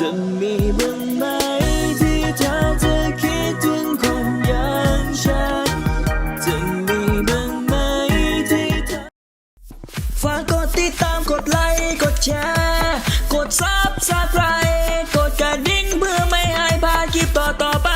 จะมีบ้างไหมที่เธอจะคิดถึงคนอย่างฉัน จะมีบ้างไหมที่เธอฝากกดติดตามกดไลค์กดแชร์กดซับสไครต์กดกระดิ่งเพื่อไม่ให้พลาดคลิปต่อต่อไป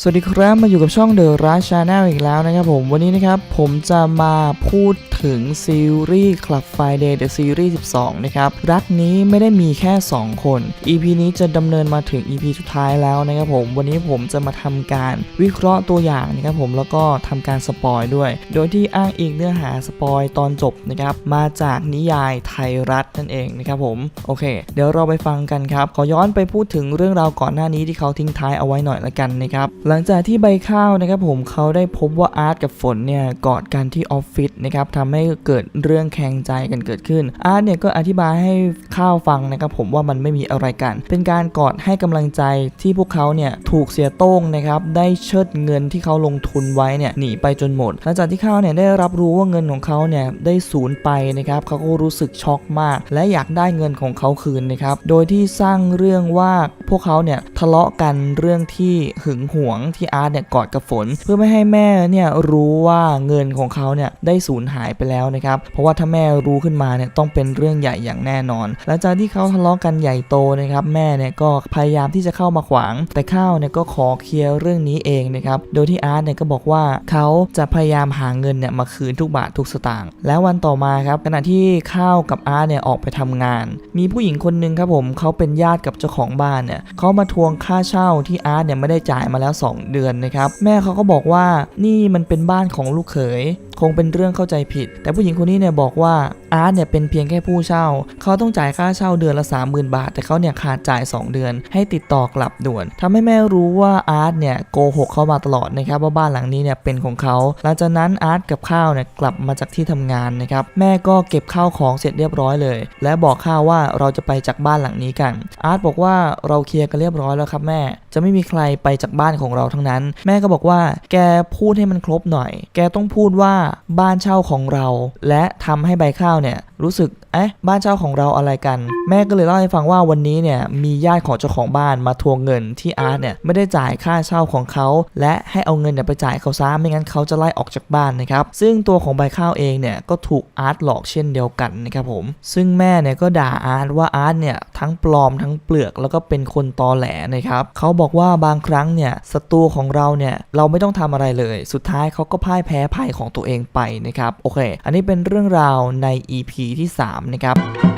สวัสดีครับมาอยู่กับช่อง The Rush Channel อีกแล้วนะครับผมวันนี้นะครับผมจะมาพูด ถึงซีรีส์ Club Friday The Series 12 นะครับ รักนี้ไม่ได้มีแค่ 2 คน EP นี้จะดำเนินมาถึง EP สุดท้ายแล้วนะครับผม วันนี้ผมจะมาทำการวิเคราะห์ตัวอย่างนะครับผม แล้วก็ทำการสปอยด้วย โดยที่อ้างอิงเนื้อหาสปอยตอนจบนะครับ มาจากนิยายไทยรัฐนั่นเองนะครับผม โอเค เดี๋ยวเราไปฟังกันครับ ขอย้อนไปพูดถึงเรื่องราวก่อนหน้านี้ที่เขาทิ้งท้ายเอาไว้หน่อยละกันนะครับ หลังจากที่ใบข้าวนะครับผมเขาได้พบว่าอาร์ตกับฝนเนี่ยกอดกันที่ออฟฟิศนะครับทำให้เกิดเรื่องแข่งใจกันเกิดขึ้น อาร์ตเนี่ยก็อธิบายให้ข้าวฟังนะครับผมว่ามันไม่มีอะไรกัน เป็นการกอดให้กำลังใจที่พวกเขาเนี่ยถูกเสียโต้งนะครับได้เชิดเงินที่เขาลงทุนไว้เนี่ยหนีไปจนหมดหลังจากที่ข้าวเนี่ยได้รับรู้ว่าเงินของเขาเนี่ยได้สูญไปนะครับเขาก็รู้สึกช็อกมาก และอยากได้เงินของเขาคืนนะครับโดยที่สร้างเรื่องว่าพวกเขาเนี่ยทะเลาะกันเรื่องที่หึงหวงที่อาร์ตเนี่ยกอดกับฝน เพื่อไม่ให้แม่เนี่ยรู้ว่าเงินของเขาเนี่ยได้สูญหายไปแล้วนะครับ เพราะว่าถ้าแม่รู้ขึ้นมาเนี่ยต้องเป็นเรื่องใหญ่อย่างแน่นอน หลังจากที่เขาทะเลาะกันใหญ่โตนะครับแม่เนี่ยก็พยายามที่จะเข้ามาขวาง แต่ข้าวเนี่ยก็ขอเคลียร์เรื่องนี้เองนะครับโดยที่อาร์ตเนี่ยก็บอกว่าเขาจะพยายามหาเงินเนี่ยมาคืนทุกบาททุกสตางค์แล้ววันต่อมาครับขณะที่ข้าวกับอาร์ตเนี่ยออกไปทำงาน มีผู้หญิงคนหนึ่งครับผมเขาเป็นญาติกับเจ้าของบ้านเนี่ยเขามาทวงค่าเช่าที่อาร์ตเนี่ยไม่ได้จ่ายมาแล้ว 2 เดือนนะครับแม่เขาก็บอกว่านี่มันเป็นบ้านของลูกเขย คงเป็นเรื่องเข้าใจผิด แต่ผู้หญิงคนนี้เนี่ยบอกว่า อาร์ตเนี่ยเป็นเพียงแค่ผู้เช่า เขาต้องจ่ายค่าเช่าเดือนละ 30,000 บาท แต่เขาเนี่ยขาดจ่าย 2 เดือน ให้ติดต่อกลับด่วนทำให้แม่รู้ว่าอาร์ตเนี่ยโกหกเข้ามาตลอดนะครับว่าบ้านหลังนี้เนี่ยเป็นของเขา หลังจากนั้นอาร์ตกับข้าวเนี่ยกลับมาจากที่ทำงานนะครับแม่ก็เก็บข้าวของเสร็จเรียบร้อยเลย และบอกข้าวว่าเราจะไปจากบ้านหลังนี้กัน อาร์ตบอกว่าเราเคลียร์กันเรียบร้อยแล้วครับแม่ จะไม่มีใครไปจากบ้านของเราทั้งนั้น แม่ก็บอกว่าแกพูดให้มันครบหน่อย แกต้องพูดว่าบ้านเช่าของเรา และทำให้ใบข้าวเนี่ยรู้สึก เอ๊ะบ้านเช่าของเราอะไรกัน แม่ก็เลยเล่าให้ฟังว่าวันนี้เนี่ยมีญาติของเจ้าของบ้านมาทวงเงินที่อาร์ตเนี่ยไม่ได้จ่ายค่าเช่าของเขา และให้เอาเงินเนี่ยไปจ่ายเขาซะไม่งั้นเขาจะไล่ออกจากบ้านนะครับซึ่งตัวของใบข้าวเองเนี่ยก็ถูกอาร์ตหลอกเช่นเดียวกันนะครับผมซึ่งแม่เนี่ยก็ด่าอาร์ตว่าอาร์ตเนี่ยทั้งปลอมทั้งเปลือกแล้วก็เป็นคนตอแหลนะครับเขาบอกว่าบางครั้งเนี่ยศัตรูของเราเนี่ยเราไม่ต้องทำอะไรเลย สุดท้ายเขาก็พ่ายแพ้ภัยของตัวเองไปนะครับโอเค อันนี้เป็นเรื่องราวใน EP ที่ 3นะครับ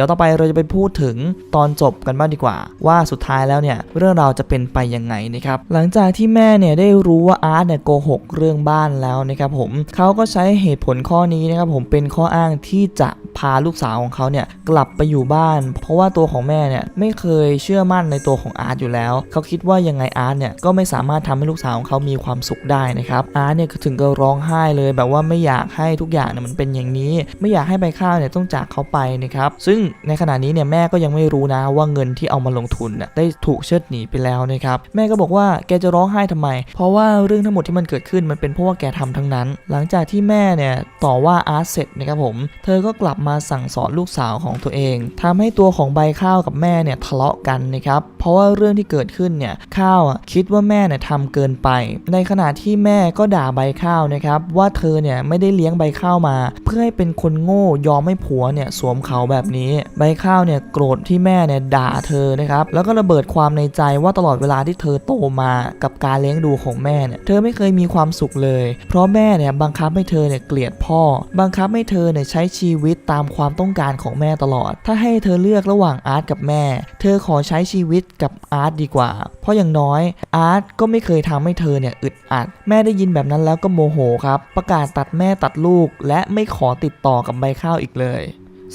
ดี๋ยวต่อไปเราจะไปพูดถึงตอนจบกันบ้างดีกว่า ว่าสุดท้ายแล้วเนี่ยเรื่องราวจะเป็นไปยังไงนะครับหลังจากที่แม่เนี่ยได้รู้ว่าอาร์ตเนี่ยโกหกเรื่องบ้านแล้วนะครับผมเขาก็ใช้เหตุผลข้อนี้นะครับผมเป็นข้ออ้างที่จะพาลูกสาวของเขาเนี่ยกลับไปอยู่บ้าน เพราะว่าตัวของแม่เนี่ยไม่เคยเชื่อมั่นในตัวของอาร์ตอยู่แล้ว เขาคิดว่ายังไงอาร์ตเนี่ยก็ไม่สามารถทำให้ลูกสาวของเขามีความสุขได้นะครับอาร์ตเนี่ยถึงกับร้องไห้เลยแบบว่าไม่อยากให้ทุกอย่างเนี่ยมันเป็นอย่างนี้ ไม่อยากให้ใบข้าวเนี่ยต้องจากเขาไปนะครับซึ่งในขณะนี้เนี่ยแม่ก็ยังไม่รู้นะว่าเงินที่เอามาลงทุนน่ะได้ถูกเชิดหนีไปแล้วนะครับแม่ก็บอกว่าแกจะร้องไห้ทำไม เพราะว่าเรื่องทั้งหมดที่มันเกิดขึ้นมันเป็นเพราะว่าแกทำทั้งนั้น หลังจากที่แม่เนี่ยต่อว่าอาร์ตเสร็จนะครับผมเธอก็กลับมาสั่งสอนลูกสาวของตัวเองทำให้ตัวของใบข้าวกับแม่เนี่ยทะเลาะกันนะครับเพราะว่าเรื่องที่เกิดขึ้นเนี่ยข้าวอะคิดว่าแม่เนี่ยทำเกินไป ในขณะที่แม่ก็ด่าใบข้าวนะครับว่าเธอเนี่ยไม่ได้เลี้ยงใบข้าวมา เพื่อให้เป็นคนโง่ยอมให้ผัวเนี่ยสวมเขาแบบนี้ใบข้าวเนี่ยโกรธที่แม่เนี่ยด่าเธอนะครับแล้วก็ระเบิดความในใจว่าตลอดเวลาที่เธอโตมากับการเลี้ยงดูของแม่เนี่ยเธอไม่เคยมีความสุขเลย เพราะแม่เนี่ยบังคับให้เธอเนี่ยเกลียดพ่อ บังคับให้เธอเนี่ยใช้ชีวิตตามความต้องการของแม่ตลอด ถ้าให้เธอเลือกระหว่างอาร์ตกับแม่ เธอขอใช้ชีวิตกับอาร์ตดีกว่า เพราะอย่างน้อยอาร์ตก็ไม่เคยทำให้เธอเนี่ยอึดอัด แม่ได้ยินแบบนั้นแล้วก็โมโหครับ ประกาศตัดแม่ตัดลูก และไม่ขอติดต่อกับใบข้าวอีกเลย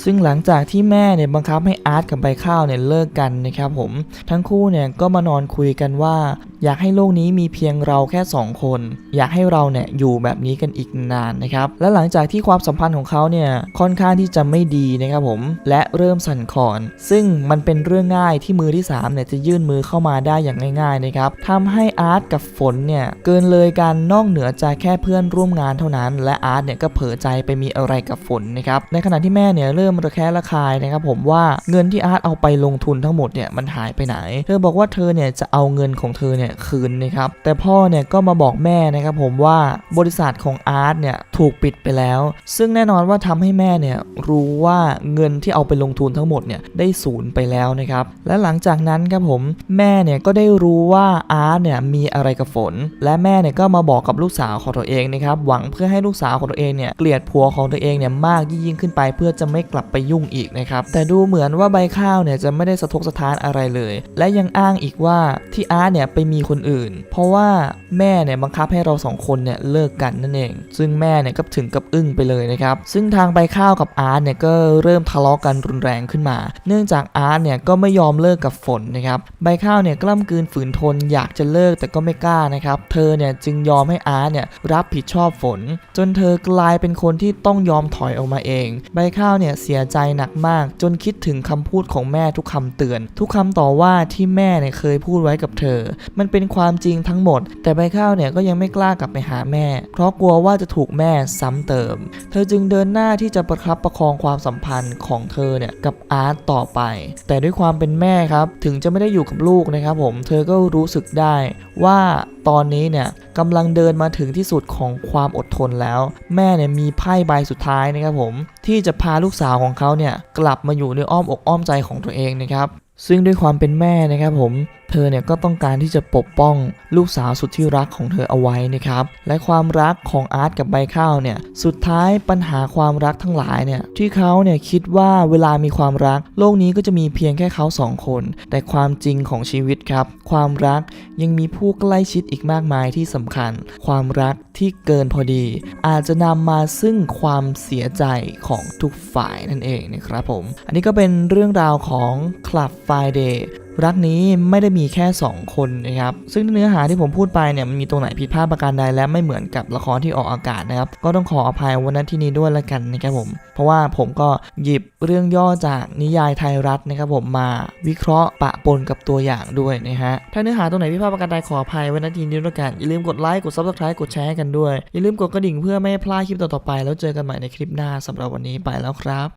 ซึ่งหลังจากที่แม่เนี่ยบังคับให้อาร์ตกับใบข้าวเนี่ยเลิกกันนะครับผมทั้งคู่เนี่ยก็มานอนคุยกันว่า อยากให้โลกนี้มีเพียงเราแค่สองคน อยากให้เราเนี่ยอยู่แบบนี้กันอีกนานนะครับและหลังจากที่ความสัมพันธ์ของเขาเนี่ยค่อนข้างที่จะไม่ดีนะครับผมและเริ่มสั่นคลอน ซึ่งมันเป็นเรื่องง่ายที่มือที่สามเนี่ยจะยื่นมือเข้ามาได้อย่างง่ายๆนะครับทำให้อาร์ตกับฝนเนี่ยเกินเลยการนอกเหนือจากแค่เพื่อนร่วมงานเท่านั้น และอาร์ตเนี่ยก็เผลอใจไปมีอะไรกับฝนนะครับในขณะที่แม่เนี่ยเริ่มระแคะระคายนะครับผมว่าเงินที่อาร์ตเอาไปลงทุนทั้งหมดเนี่ยมันหายไปไหน เธอบอกว่าเธอเนี่ยจะเอาเงินของเธอเนี่ยคืนนะครับแต่พ่อเนี่ยก็มาบอกแม่นะครับผมว่าบริษัทของอาร์ตเนี่ยถูกปิดไปแล้ว ซึ่งแน่นอนว่าทำให้แม่เนี่ยรู้ว่าเงินที่เอาไปลงทุนทั้งหมดเนี่ยได้สูญไปแล้วนะครับและหลังจากนั้นครับผมแม่เนี่ยก็ได้รู้ว่าอาร์ตเนี่ยมีอะไรกับฝน และแม่เนี่ยก็มาบอกกับลูกสาวของตัวเองนะครับหวังเพื่อให้ลูกสาวของตัวเองเนี่ยเกลียดผัวของตัวเองเนี่ยมากยิ่งขึ้นไปเพื่อจะไม่กลับไปยุ่งอีกนะครับ แต่ดูเหมือนว่าใบข้าวเนี่ยจะไม่ได้สะทกสะท้านอะไรเลย และยังอ้างอีกว่าที่อาร์ตเนี่ยไปมีคนอื่น เพราะว่าแม่เนี่ยบังคับให้เราสองคนเนี่ยเลิกกันนั่นเอง ซึ่งแม่เนี่ยก็ถึงกับอึ้งไปเลยนะครับ ซึ่งทางใบข้าวกับอาร์ตเนี่ยก็เริ่มทะเลาะกันรุนแรงขึ้นมา เนื่องจากอาร์ตเนี่ยก็ไม่ยอมเลิกกับฝนนะครับ ใบข้าวเนี่ยกล้ำกลืนฝืนทนอยากจะเลิกแต่ก็ไม่กล้านะครับ เธอเนี่ยจึงยอมให้อาร์ตเนี่ยรับผิดชอบฝน จนเธอกลายเป็นคนที่ต้องยอมถอยออกมาเอง ใบข้าวเนี่ยเสียใจหนักมาก จนคิดถึงคำพูดของแม่ทุกคำเตือน ทุกคำต่อว่าที่แม่เนี่ยเคยพูดไว้กับเธอ มันเป็นความจริงทั้งหมด แต่ใบข้าวเนี่ยก็ยังไม่กล้ากลับไปหาแม่ เพราะกลัวว่าจะถูกแม่ซ้ำเติม เธอจึงเดินหน้าที่จะประคับประคองความสัมพันธ์ของเธอเนี่ยกับอาร์ตต่อไป แต่ด้วยความเป็นแม่ครับ ถึงจะไม่ได้อยู่กับลูกนะครับผม เธอก็รู้สึกได้ว่า ตอนนี้เนี่ยกำลังเดินมาถึงที่สุดของความอดทนแล้ว แม่เนี่ยมีไพ่ใบสุดท้ายนะครับผม ที่จะพาลูกสาวของเขาเนี่ยกลับมาอยู่ในอ้อมอกอ้อมใจของตัวเองนะครับซึ่งด้วยความเป็นแม่นะครับผม เธอเนี่ยก็ต้องการที่จะปกป้องลูกสาวสุดที่รักของเธอเอาไว้นะครับและความรักของอาร์ตกับใบข้าวเนี่ยสุดท้ายปัญหาความรักทั้งหลายเนี่ยที่เขาเนี่ยคิดว่าเวลามีความรัก โลกนี้ก็จะมีเพียงแค่เขาสองคน แต่ความจริงของชีวิตครับ ความรักยังมีผู้ใกล้ชิดอีกมากมายที่สำคัญ ความรักที่เกินพอดี อาจจะนำมาซึ่งความเสียใจของทุกฝ่ายนั่นเองนะครับผม อันนี้ก็เป็นเรื่องราวของ Club Friday รักนี้ไม่ได้มีแค่ 2 คนนะครับ ซึ่งเนื้อหาที่ผมพูดไปเนี่ยมันมีตรงไหนผิดพลาดประการใดและไม่เหมือนกับละครที่ออกอากาศนะครับ ก็ต้องขออภัยวันนั้นที่นี้ด้วยละกันนะครับผม เพราะว่าผมก็หยิบเรื่องย่อจากนิยายไทยรัฐนะครับผมมาวิเคราะห์ปะปนกับตัวอย่างด้วยนะฮะ ถ้าเนื้อหาตรงไหนผิดพลาดประการใดขออภัยวันนั้นที่นี้ด้วยกัน อย่าลืมกดไลค์ กด subscribe กดแชร์กันด้วย อย่าลืมกดกระดิ่งเพื่อไม่ให้พลาดคลิปต่อๆไป แล้วเจอกันใหม่ในคลิปหน้าสำหรับวันนี้ไปแล้วครับ